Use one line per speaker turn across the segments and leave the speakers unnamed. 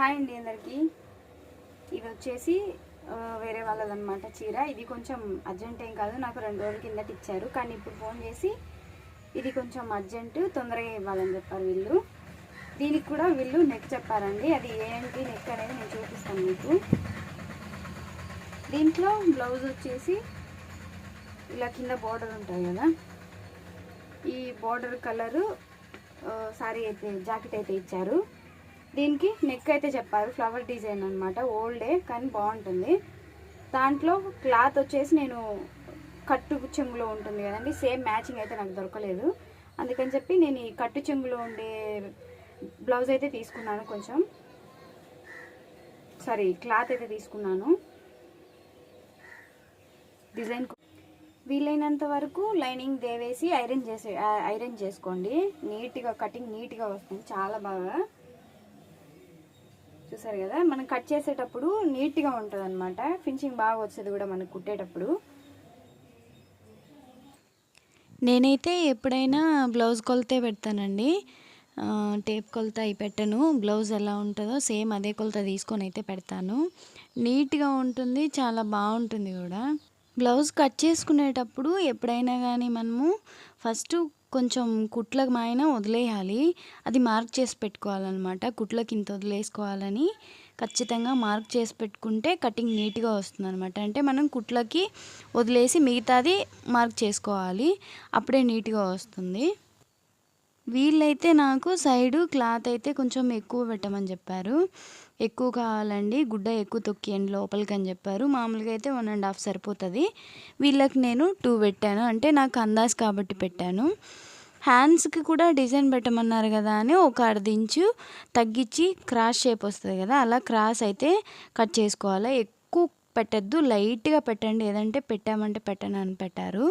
Hi అండి అందరికీ. ఇది వచ్చేసి వేరే వాళ్ళదనమాట చీర. ఇది కొంచెం అర్జెంట్ ఏం కాదు నాకు రెండు రోజుల కిందట ఇచ్చారు. కానీ ఇప్పుడు ఫోన్ చేసి ఇది కొంచెం అర్జెంట్ తొందరగా ఇవ్వాలని చెప్పారు వీళ్ళు. దీనికి కూడా వీళ్ళు నెక్ చెప్పారండి. అది ఏంటి నెక్ అనేది నేను చూపిస్తాను మీకు. దీంట్లో బ్లౌజ్ వచ్చేసి ఇలా కింద బార్డర్ ఉంటాయి కదా. ఈ బార్డర్ కలరు సారీ అయితే జాకెట్ అయితే ఇచ్చారు. దీనికి నెక్ అయితే చెప్పారు ఫ్లవర్ డిజైన్ అనమాట ఓల్డే కానీ బాగుంటుంది. దాంట్లో క్లాత్ వచ్చేసి నేను కట్టు చెంగులో ఉంటుంది కదండి సేమ్ మ్యాచింగ్ అయితే నాకు దొరకలేదు. అందుకని చెప్పి నేను ఈ కట్టు చెంగులో ఉండే బ్లౌజ్ అయితే తీసుకున్నాను కొంచెం. సారీ క్లాత్ అయితే తీసుకున్నాను. డిజైన్ వీలైనంత వరకు లైనింగ్ దేవేసి ఐరన్ చేసే ఐరన్ చేసుకోండి. నీట్గా కటింగ్ నీట్గా వస్తుంది చాలా బాగా. చూసారు కదా? మనం కట్ చేసేటప్పుడు నీట్గా ఉంటుంది అనమాట ఫినిషింగ్ బాగా వచ్చేది కూడా మనకు కుట్టేటప్పుడు.
నేనైతే ఎప్పుడైనా బ్లౌజ్ కొలతే పెడతానండి. టేప్ కొలత అయి పెట్టను. బ్లౌజ్ ఎలా ఉంటుందో సేమ్ అదే కొలత తీసుకొని అయితే పెడతాను. నీట్గా ఉంటుంది చాలా బాగుంటుంది కూడా. బ్లౌజ్ కట్ చేసుకునేటప్పుడు ఎప్పుడైనా కానీ మనము ఫస్ట్ కొంచెం కుట్లకు మాయన వదిలేయాలి. అది మార్క్ చేసి పెట్టుకోవాలన్నమాట. కుట్లకి ఇంత వదిలేసుకోవాలని ఖచ్చితంగా మార్క్ చేసి పెట్టుకుంటే కటింగ్ నీట్గా వస్తుంది అనమాట అంటే మనం కుట్లకి వదిలేసి మిగతాది మార్క్ చేసుకోవాలి. అప్పుడే నీట్గా వస్తుంది. వీళ్ళైతే నాకు సైడు క్లాత్ అయితే కొంచెం ఎక్కువ పెట్టమని చెప్పారు. ఎక్కువ కావాలండి. గుడ్డ ఎక్కువ తొక్కియండి లోపలికి అని చెప్పారు. మామూలుగా అయితే వన్ అండ్ హాఫ్ సరిపోతుంది. వీళ్ళకి నేను టూ పెట్టాను. అంటే నాకు అందాజ్ కాబట్టి పెట్టాను. హ్యాండ్స్కి కూడా డిజైన్ పెట్టమన్నారు కదా అని ఒక అర్ధించు తగ్గించి క్రాస్ షేప్ వస్తుంది కదా అలా క్రాస్ అయితే కట్ చేసుకోవాలి. ఎక్కువ పెట్టద్దు లైట్గా పెట్టండి. ఏదంటే పెట్టామంటే పెట్టను అని పెట్టారు.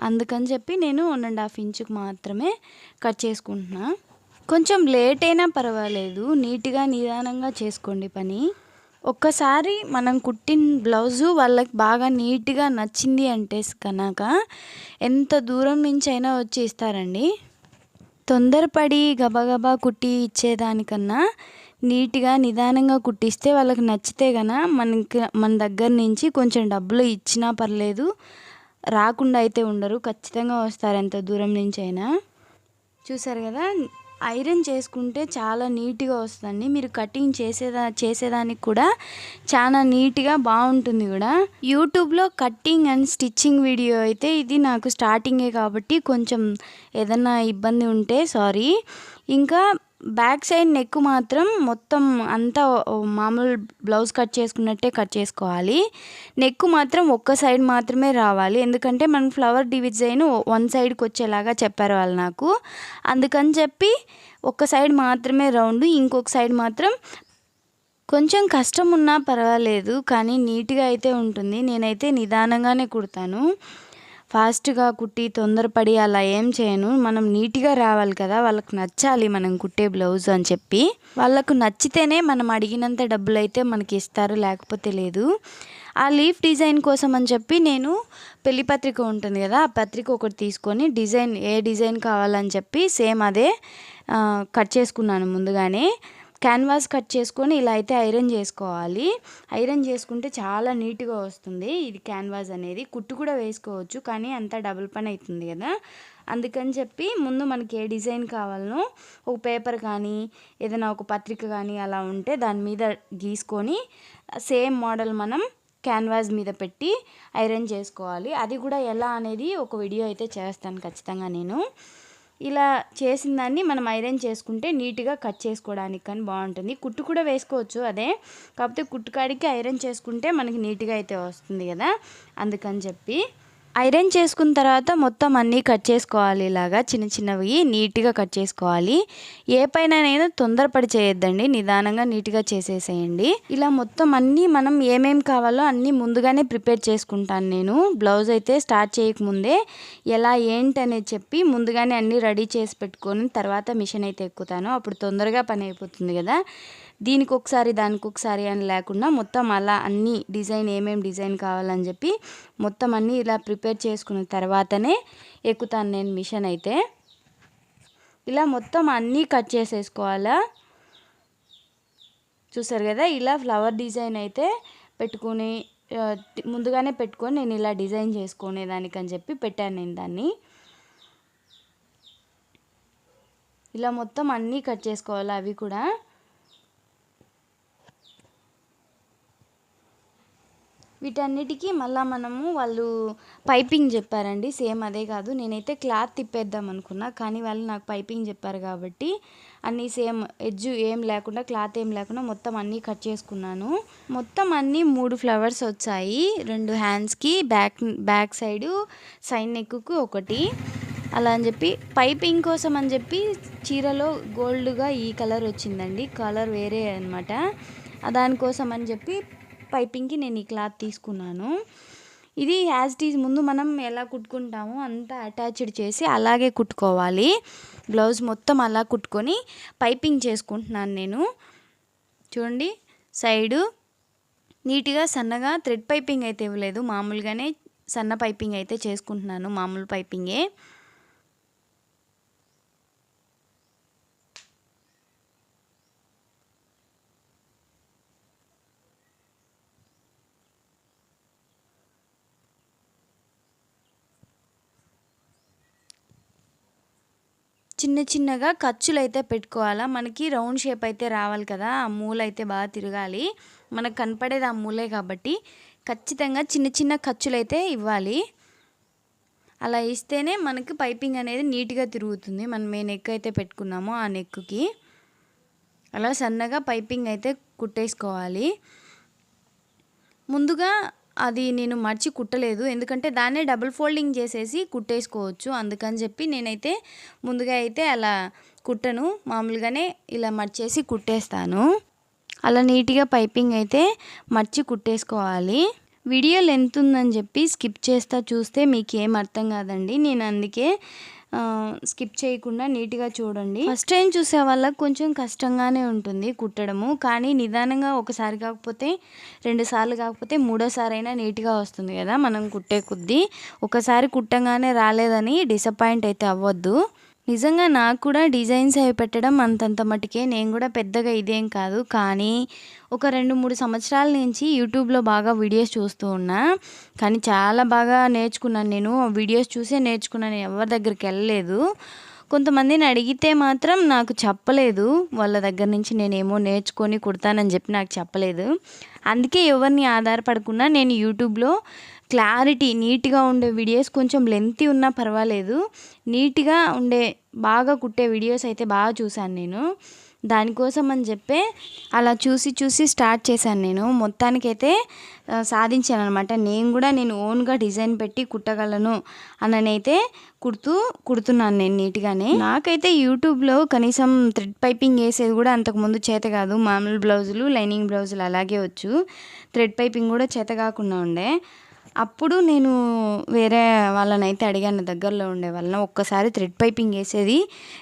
అందుకని చెప్పి నేను వన్ అండ్ హాఫ్ ఇంచుకు మాత్రమే కట్ చేసుకుంటున్నాను కొంచెం లేట్ అయినా పర్వాలేదు నీట్గా నిదానంగా చేసుకోండి పని. ఒక్కసారి మనం కుట్టిన బ్లౌజు వాళ్ళకి బాగా నీట్గా నచ్చింది అంటే కనుక ఎంత దూరం నుంచి అయినా వచ్చి ఇస్తారండి. తొందరపడి గబగబా కుట్టి ఇచ్చేదానికన్నా నీట్గా నిదానంగా కుట్టిస్తే వాళ్ళకి నచ్చితే కన్నా మనకి మన దగ్గర నుంచి కొంచెం డబ్బులు ఇచ్చినా పర్లేదు రాకుండా అయితే ఉండరు ఖచ్చితంగా వస్తారు ఎంత దూరం నుంచి అయినా. చూసారు కదా? ఐరన్ చేసుకుంటే చాలా నీట్గా వస్తుంది మీరు కటింగ్ చేసేదా చేసేదానికి కూడా చాలా నీట్గా బాగుంటుంది కూడా. యూట్యూబ్లో కట్టింగ్ అండ్ స్టిచ్చింగ్ వీడియో అయితే ఇది నాకు స్టార్టింగే కాబట్టి కొంచెం ఏదన్నా ఇబ్బంది ఉంటే సారీ. ఇంకా బ్యాక్ సైడ్ నెక్ మాత్రం మొత్తం అంతా మామూలు బ్లౌజ్ కట్ చేసుకున్నట్టే కట్ చేసుకోవాలి. నెక్ మాత్రం ఒక్క సైడ్ మాత్రమే రావాలి. ఎందుకంటే మనం ఫ్లవర్ డిజైన్ వన్ సైడ్కి వచ్చేలాగా చెప్పారు వాళ్ళు నాకు. అందుకని చెప్పి ఒక్క సైడ్ మాత్రమే రౌండ్ ఇంకొక సైడ్ మాత్రం కొంచెం కష్టం ఉన్నా పర్వాలేదు కానీ నీట్గా అయితే ఉంటుంది. నేనైతే నిదానంగానే కుడతాను. ఫాస్ట్గా కుట్టి తొందరపడి అలా ఏం చేయను. మనం నీట్గా రావాలి కదా వాళ్ళకి నచ్చాలి మనం కుట్టే బ్లౌజ్ అని చెప్పి. వాళ్ళకు నచ్చితేనే మనం అడిగినంత డబ్బులు అయితే మనకి ఇస్తారు లేకపోతే లేదు. ఆ లీఫ్ డిజైన్ కోసం అని చెప్పి నేను పెళ్ళి పత్రిక ఉంటుంది కదా ఆ పత్రిక ఒకటి తీసుకొని డిజైన్ ఏ డిజైన్ కావాలని చెప్పి సేమ్ అదే కట్ చేసుకున్నాను ముందుగానే. క్యాన్వాస్ కట్ చేసుకొని ఇలా అయితే ఐరన్ చేసుకోవాలి. ఐరన్ చేసుకుంటే చాలా నీట్గా వస్తుంది. ఇది క్యాన్వాస్ అనేది. కుట్టు కూడా వేసుకోవచ్చు కానీ అంతా డబుల్ పని అవుతుంది కదా. అందుకని చెప్పి ముందు మనకి ఏ డిజైన్ కావాలనో ఒక పేపర్ కానీ ఏదైనా ఒక పత్రిక కానీ అలా ఉంటే దాని మీద గీసుకొని సేమ్ మోడల్ మనం క్యాన్వాస్ మీద పెట్టి ఐరన్ చేసుకోవాలి. అది కూడా ఎలా అనేది ఒక వీడియో అయితే చేస్తాను ఖచ్చితంగా నేను. ఇలా చేసిన దాన్ని మనం ఐరన్ చేసుకుంటే నీట్గా కట్ చేసుకోవడానికి కానీ బాగుంటుంది. కుట్టు కూడా వేసుకోవచ్చు అదే. కాకపోతే కుట్టుకాడికి ఐరన్ చేసుకుంటే మనకి నీట్గా అయితే వస్తుంది కదా. అందుకని చెప్పి ఐరన్ చేసుకున్న తర్వాత మొత్తం అన్నీ కట్ చేసుకోవాలి ఇలాగా. చిన్న చిన్నవి నీట్గా కట్ చేసుకోవాలి. ఏ పైన తొందరపడి చేయొద్దండి. నిదానంగా నీట్గా చేసేసేయండి. ఇలా మొత్తం అన్నీ మనం ఏమేం కావాలో అన్నీ ముందుగానే ప్రిపేర్ చేసుకుంటాను నేను. బ్లౌజ్ అయితే స్టార్ట్ చేయకముందే ఎలా ఏంటి అనేది చెప్పి ముందుగానే అన్నీ రెడీ చేసి పెట్టుకొని తర్వాత మిషన్ అయితే ఎక్కుతాను. అప్పుడు తొందరగా పని అయిపోతుంది కదా. దీనికి ఒకసారి దానికి ఒకసారి అని లేకుండా మొత్తం అలా అన్ని డిజైన్ ఏమేమి డిజైన్ కావాలని చెప్పి మొత్తం అన్నీ ఇలా ప్రిపేర్ చేసుకున్న తర్వాతనే ఎక్కుతాను నేను మిషన్ అయితే. ఇలా మొత్తం అన్నీ కట్ చేసేసుకోవాలా? చూసారు కదా ఇలా ఫ్లవర్ డిజైన్ అయితే పెట్టుకుని ముందుగానే పెట్టుకొని నేను ఇలా డిజైన్ చేసుకునేదానికి అని చెప్పి పెట్టాను నేను దాన్ని. ఇలా మొత్తం అన్నీ కట్ చేసుకోవాలి అవి కూడా? వీటన్నిటికీ మళ్ళీ మనము వాళ్ళు పైపింగ్ చెప్పారండి. సేమ్ అదే కాదు. నేనైతే క్లాత్ తిప్పేద్దాం అనుకున్నా కానీ వాళ్ళు నాకు పైపింగ్ చెప్పారు కాబట్టి అన్నీ సేమ్ ఎడ్జ్ ఏం లేకుండా క్లాత్ ఏం లేకుండా మొత్తం అన్నీ కట్ చేసుకున్నాను. మొత్తం అన్నీ మూడు ఫ్లవర్స్ వచ్చాయి. రెండు హ్యాండ్స్కి back back side side neck ఒకటి. అలా అని చెప్పి పైపింగ్ కోసం అని చెప్పి చీరలో గోల్డ్గా ఈ కలర్ వచ్చిందండి. కలర్ వేరే అనమాట దానికోసం అని చెప్పి పైపింగ్కి నేను ఈ క్లాత్ తీసుకున్నాను. ఇది యాజ్ టీజ్ ముందు మనం ఎలా కుట్టుకుంటామో అంతా అటాచ్డ్ చేసి అలాగే కుట్టుకోవాలి. బ్లౌజ్ మొత్తం అలా కుట్టుకొని పైపింగ్ చేసుకుంటున్నాను నేను. చూడండి సైడు నీట్గా సన్నగా థ్రెడ్ పైపింగ్ అయితే ఇవ్వలేదు. మామూలుగానే సన్న పైపింగ్ అయితే చేసుకుంటున్నాను మామూలు పైపింగే. చిన్న చిన్నగా ఖర్చులు అయితే పెట్టుకోవాలా? మనకి రౌండ్ షేప్ అయితే రావాలి కదా? ఆ మూల అయితే బాగా తిరగాలి. మనకు కనపడేది ఆ మూలే కాబట్టి ఖచ్చితంగా చిన్న చిన్న ఖర్చులు అయితే ఇవ్వాలి. అలా ఇస్తేనే మనకు పైపింగ్ అనేది నీట్గా తిరుగుతుంది. మనం ఏ నెక్ అయితే పెట్టుకున్నామో ఆ నెక్కి. అలా సన్నగా పైపింగ్ అయితే కుట్టేసుకోవాలి. ముందుగా అది నేను మర్చి కుట్టలేదు. ఎందుకంటే దాన్నే డబుల్ ఫోల్డింగ్ చేసేసి కుట్టేసుకోవచ్చు. అందుకని చెప్పి నేనైతే ముందుగా అయితే అలా కుట్టను. మామూలుగానే ఇలా మర్చేసి కుట్టేస్తాను. అలా నీట్గా పైపింగ్ అయితే మర్చి కుట్టేసుకోవాలి. వీడియో లెంత్ ఉందని చెప్పి స్కిప్ చేస్తా చూస్తే మీకు ఏం అర్థం కాదండి. నేను అందుకే స్కిప్ చేయకుండా నీట్గా చూడండి. ఫస్ట్ టైం చూసే వాళ్ళకి కొంచెం కష్టంగానే ఉంటుంది కుట్టడము. కానీ నిదానంగా ఒకసారి కాకపోతే రెండు సార్లు కాకపోతే మూడోసారి అయినా నీట్గా వస్తుంది కదా మనం కుట్టే కొద్దీ. ఒకసారి కుట్టంగానే రాలేదని డిసప్పాయింట్ అయితే అవ్వద్దు. నిజంగా నాకు కూడా డిజైన్స్ అవి పెట్టడం అంతంత మటుకే నేను కూడా పెద్దగా ఇదేం కాదు. కానీ ఒక రెండు మూడు సంవత్సరాల నుంచి యూట్యూబ్లో బాగా వీడియోస్ చూస్తూ ఉన్నా. కానీ చాలా బాగా నేర్చుకున్నాను నేను. ఆ వీడియోస్ చూసే నేర్చుకున్నాను. ఎవరి దగ్గరికి వెళ్ళలేదు. కొంతమందిని అడిగితే మాత్రం నాకు చెప్పలేదు. వాళ్ళ దగ్గర నుంచి నేనేమో నేర్చుకొని కుడతానని చెప్పి నాకు చెప్పలేదు. అందుకే ఎవరిని ఆధారపడకుండా నేను యూట్యూబ్లో క్లారిటీ నీట్గా ఉండే వీడియోస్ కొంచెం లెంతీ ఉన్నా పర్వాలేదు. నీట్గా ఉండే బాగా కుట్టే వీడియోస్ అయితే బాగా చూశాను నేను. దానికోసం అని చెప్పే అలా చూసి చూసి స్టార్ట్ చేశాను నేను. మొత్తానికైతే సాధించాను అనమాట నేను కూడా నేను ఓన్గా డిజైన్ పెట్టి కుట్టగలను అననైతే కుడుతూ కుడుతున్నాను నేను నీట్గానే. నాకైతే యూట్యూబ్లో కనీసం థ్రెడ్ పైపింగ్ వేసేది కూడా అంతకుముందు చేత కాదు. మామూలు బ్లౌజులు లైనింగ్ బ్లౌజులు అలాగే వచ్చు. థ్రెడ్ పైపింగ్ కూడా చేత కాకుండా ఉండే. అప్పుడు నేను వేరే వాళ్ళనైతే అడిగాను దగ్గరలో ఉండే వాళ్ళని. ఒక్కసారి థ్రెడ్ పైపింగ్ వేసేది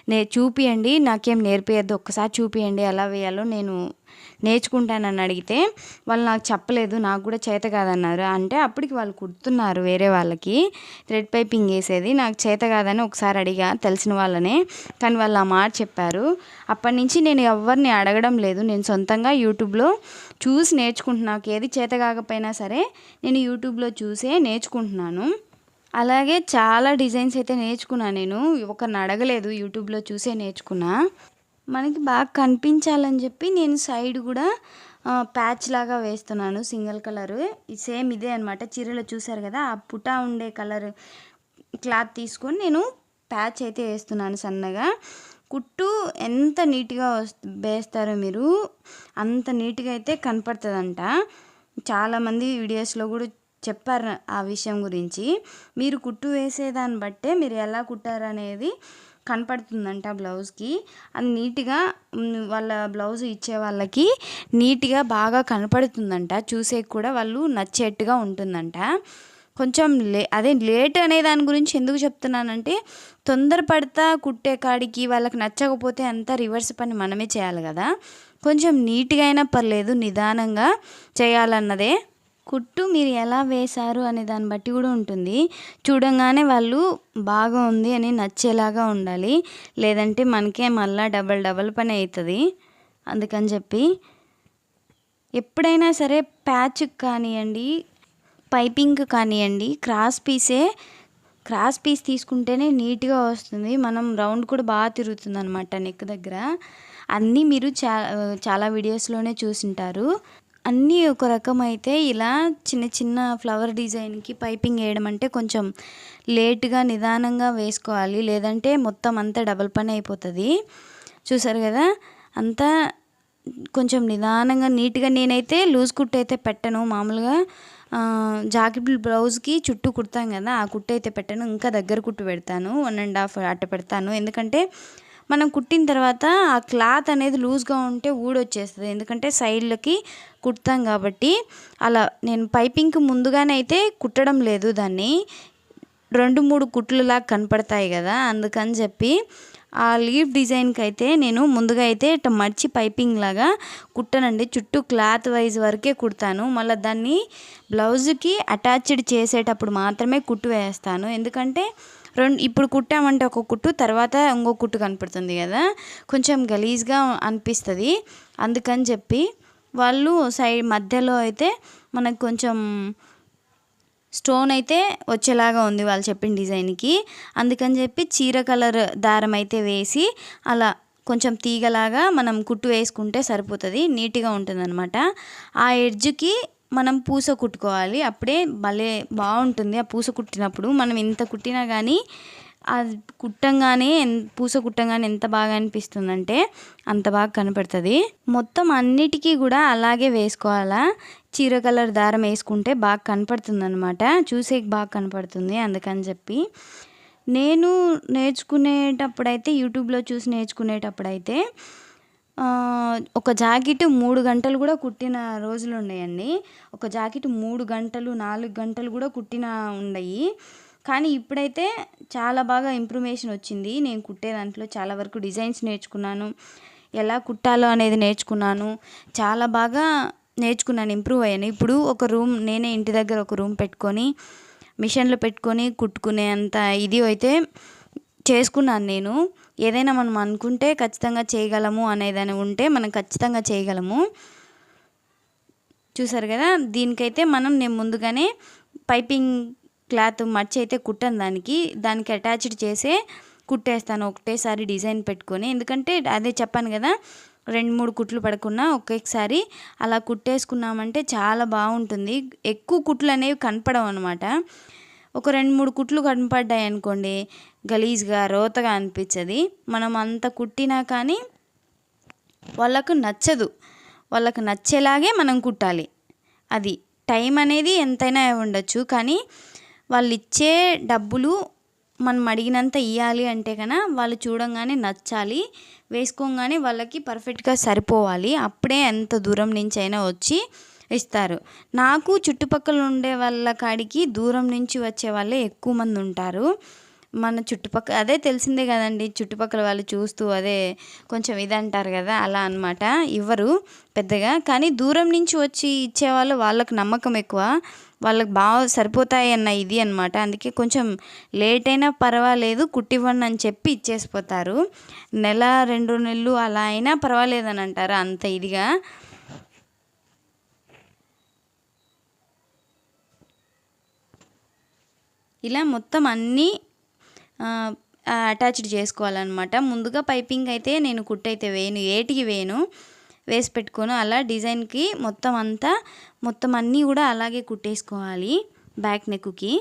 నే చూపియండి నాకేం నేర్పియద్దు ఒక్కసారి చూపియండి ఎలా వేయాలో నేను నేర్చుకుంటానని అడిగితే వాళ్ళు నాకు చెప్పలేదు నాకు కూడా చేత కాదన్నారు. అంటే అప్పటికి వాళ్ళు కుడుతున్నారు వేరే వాళ్ళకి. థ్రెడ్ పైపింగ్ వేసేది నాకు చేత కాదని ఒకసారి అడిగా తెలిసిన వాళ్ళనే. కానీ వాళ్ళు ఆ మాట చెప్పారు. అప్పటి నుంచి నేను ఎవరిని అడగడం లేదు. నేను సొంతంగా యూట్యూబ్లో చూసి నేర్చుకుంటున్నా. నాకు ఏది చేత కాకపోయినా సరే నేను యూట్యూబ్లో చూసే నేర్చుకుంటున్నాను. అలాగే చాలా డిజైన్స్ అయితే నేర్చుకున్నాను నేను. ఒకరిని అడగలేదు యూట్యూబ్లో చూసే నేర్చుకున్నా. మనకి బాగా కనిపించాలని చెప్పి నేను సైడ్ కూడా ప్యాచ్ లాగా వేస్తున్నాను సింగిల్ కలర్. సేమ్ ఇదే అనమాట చీరలో చూసారు కదా ఆ పుట ఉండే కలర్ క్లాత్ తీసుకొని నేను ప్యాచ్ అయితే వేస్తున్నాను సన్నగా. కుట్టు ఎంత నీట్గా వేస్తారో మీరు అంత నీట్గా అయితే కనపడుతుందంట. చాలామంది వీడియోస్లో కూడా చెప్పారు ఆ విషయం గురించి. మీరు కుట్టు వేసేదాన్ని బట్టే మీరు ఎలా కుట్టారు అనేది కనపడుతుందంట బ్లౌజ్కి. అది నీట్గా వాళ్ళ బ్లౌజ్ ఇచ్చే వాళ్ళకి నీట్గా బాగా కనపడుతుందంట. చూసే కూడా వాళ్ళు నచ్చేట్టుగా ఉంటుందంట. కొంచెం లే అదే లేట్ అనే దాని గురించి ఎందుకు చెప్తున్నానంటే తొందరపడతా కుట్టే కాడికి వాళ్ళకి నచ్చకపోతే అంతా రివర్స్ పని మనమే చేయాలి కదా. కొంచెం నీట్గా అయినా పర్లేదు నిదానంగా చేయాలన్నదే కుట్టు మీరు ఎలా వేశారు అనే దాన్ని బట్టి కూడా ఉంటుంది. చూడంగానే వాళ్ళు బాగా ఉంది అని నచ్చేలాగా ఉండాలి. లేదంటే మనకే మళ్ళా డబల్ డబల్ పని అవుతుంది. అందుకని చెప్పి ఎప్పుడైనా సరే ప్యాచ్ కానివ్వండి పైపింగ్ కానివ్వండి క్రాస్ పీసే క్రాస్ పీస్ తీసుకుంటేనే నీట్గా వస్తుంది. మనం రౌండ్ కూడా బాగా తిరుగుతుంది అనమాట నెక్ దగ్గర. అన్నీ మీరు చా చాలా వీడియోస్లోనే చూసింటారు. అన్నీ ఒక రకం అయితే ఇలా చిన్న చిన్న ఫ్లవర్ డిజైన్కి పైపింగ్ వేయడం అంటే కొంచెం లేట్గా నిదానంగా వేసుకోవాలి. లేదంటే మొత్తం అంతా డబల్ పని అయిపోతుంది. చూసారు కదా? అంతా కొంచెం నిదానంగా నీట్గా నేనైతే లూజ్ కుట్ అయితే పెట్టను. మామూలుగా జాకెట్ బ్లౌజ్కి చుట్టూ కుడతాం కదా ఆ కుట్టు అయితే పెట్టను. ఇంకా దగ్గర కుట్టు పెడతాను. వన్ అండ్ హాఫ్ అట్ట పెడతాను. ఎందుకంటే మనం కుట్టిన తర్వాత ఆ క్లాత్ అనేది లూజ్గా ఉంటే ఊడొచ్చేస్తుంది. ఎందుకంటే సైడ్లకి కుడతాం కాబట్టి. అలా నేను పైపింగ్కి ముందుగానే అయితే కుట్టడం లేదు దాన్ని. రెండు మూడు కుట్లులా కనపడతాయి కదా అందుకని చెప్పి ఆ లీఫ్ డిజైన్కి అయితే నేను ముందుగా అయితే ఇట్ట మర్చి పైపింగ్ లాగా కుట్టనండి. చుట్టూ క్లాత్ వైజ్ వరకే కుడతాను. మళ్ళీ దాన్ని బ్లౌజ్కి అటాచ్డ్ చేసేటప్పుడు మాత్రమే కుట్టు వేస్తాను. ఎందుకంటే రెండు ఇప్పుడు కుట్టామంటే ఒక కుట్టు తర్వాత ఇంకో కుట్టు కనపడుతుంది కదా. కొంచెం గలీజ్గా అనిపిస్తుంది. అందుకని చెప్పి వాళ్ళు సైడ్ మధ్యలో అయితే మనకు కొంచెం స్టోన్ అయితే వచ్చేలాగా ఉంది వాళ్ళు చెప్పిన డిజైన్కి. అందుకని చెప్పి చీర కలర్ దారం అయితే వేసి అలా కొంచెం తీగలాగా మనం కుట్టు వేసుకుంటే సరిపోతుంది. నీట్గా ఉంటుందన్నమాట. ఆ ఎడ్జ్కి మనం పూస కుట్టుకోవాలి. అప్పుడే భలే బాగుంటుంది. ఆ పూస కుట్టినప్పుడు మనం ఎంత కుట్టినా కానీ అది కుట్టంగానే పూస కుట్టంగానే ఎంత బాగా అనిపిస్తుందంటే అంత బాగా కనపడుతుంది. మొత్తం అన్నిటికీ కూడా అలాగే వేసుకోవాలా? చీర కలర్ దారం వేసుకుంటే బాగా కనపడుతుంది అనమాట చూసే బాగా కనపడుతుంది అందుకని చెప్పి. నేను నేర్చుకునేటప్పుడైతే యూట్యూబ్లో చూసి నేర్చుకునేటప్పుడైతే ఒక జాకెట్ మూడు గంటలు కూడా కుట్టిన రోజులు ఉన్నాయండి. ఒక జాకెట్ మూడు గంటలు నాలుగు గంటలు కూడా కుట్టిన ఉన్నాయి కానీ ఇప్పుడైతే చాలా బాగా ఇంప్రూవేషన్ వచ్చింది. నేను కుట్టే దాంట్లో చాలా వరకు డిజైన్స్ నేర్చుకున్నాను. ఎలా కుట్టాలో అనేది నేర్చుకున్నాను. చాలా బాగా నేర్చుకున్నాను ఇంప్రూవ్ అయ్యాను. ఇప్పుడు ఒక రూమ్ నేనే ఇంటి దగ్గర ఒక రూమ్ పెట్టుకొని మిషన్లు పెట్టుకొని కుట్టుకునే అంత ఇది అయితే చేసుకున్నాను నేను. ఏదైనా మనం అనుకుంటే ఖచ్చితంగా చేయగలము అనేదని ఉంటే మనం ఖచ్చితంగా చేయగలము. చూసారు కదా? దీనికైతే మనం నేను ముందుగానే పైపింగ్ క్లాత్ మర్చి అయితే కుట్టాను దానికి. దానికి అటాచ్డ్ చేసే కుట్టేస్తాను. ఒకటేసారి డిజైన్ పెట్టుకొని. ఎందుకంటే అదే చెప్పాను కదా రెండు మూడు కుట్లు పడకుండా ఒకేసారి అలా కుట్టేసుకున్నామంటే చాలా బాగుంటుంది. ఎక్కువ కుట్లు అనేవి కనపడవు అనమాట ఒక రెండు మూడు కుట్లు కనపడ్డాయి అనుకోండి గలీజ్గా రోతగా అనిపించదు. మనం అంత కుట్టినా కానీ వాళ్ళకు నచ్చదు. వాళ్ళకు నచ్చేలాగే మనం కుట్టాలి. అది టైం అనేది ఎంతైనా ఉండొచ్చు. కానీ వాళ్ళు ఇచ్చే డబ్బులు మనం అడిగినంత ఇవ్వాలి అంటే కన్నా వాళ్ళు చూడంగానే నచ్చాలి. వేసుకోగానే వాళ్ళకి పర్ఫెక్ట్గా సరిపోవాలి. అప్పుడే ఎంత దూరం నుంచి అయినా వచ్చి ఇస్తారు. నాకు చుట్టుపక్కల ఉండే వాళ్ళ కాడికి దూరం నుంచి వచ్చే వాళ్ళే ఎక్కువ మంది ఉంటారు. మన చుట్టుపక్కల అదే తెలిసిందే కదండి చుట్టుపక్కల వాళ్ళు చూస్తూ అదే కొంచెం ఇది అంటారు కదా అలా అన్నమాట. ఇవ్వరు పెద్దగా కానీ దూరం నుంచి వచ్చి ఇచ్చేవాళ్ళు వాళ్ళకి నమ్మకం ఎక్కువ. వాళ్ళకి బాగా సరిపోతాయి అన్న ఇది అనమాట అందుకే కొంచెం లేట్ అయినా పర్వాలేదు కుట్టివ్వండి అని చెప్పి ఇచ్చేసిపోతారు. నెల రెండు నెలలు అలా అయినా పర్వాలేదని అంటారు అంత ఇదిగా. ఇలా మొత్తం అన్నీ అటాచ్డ్ చేసుకోవాలన్నమాట. ముందుగా పైపింగ్ అయితే నేను కుట్టయితే వేయను ఏటికి వేయను. వేసి పెట్టుకోను. అలా డిజైన్కి మొత్తం అంతా మొత్తం అన్నీ కూడా అలాగే కుట్టేసుకోవాలి బ్యాక్ నెక్కి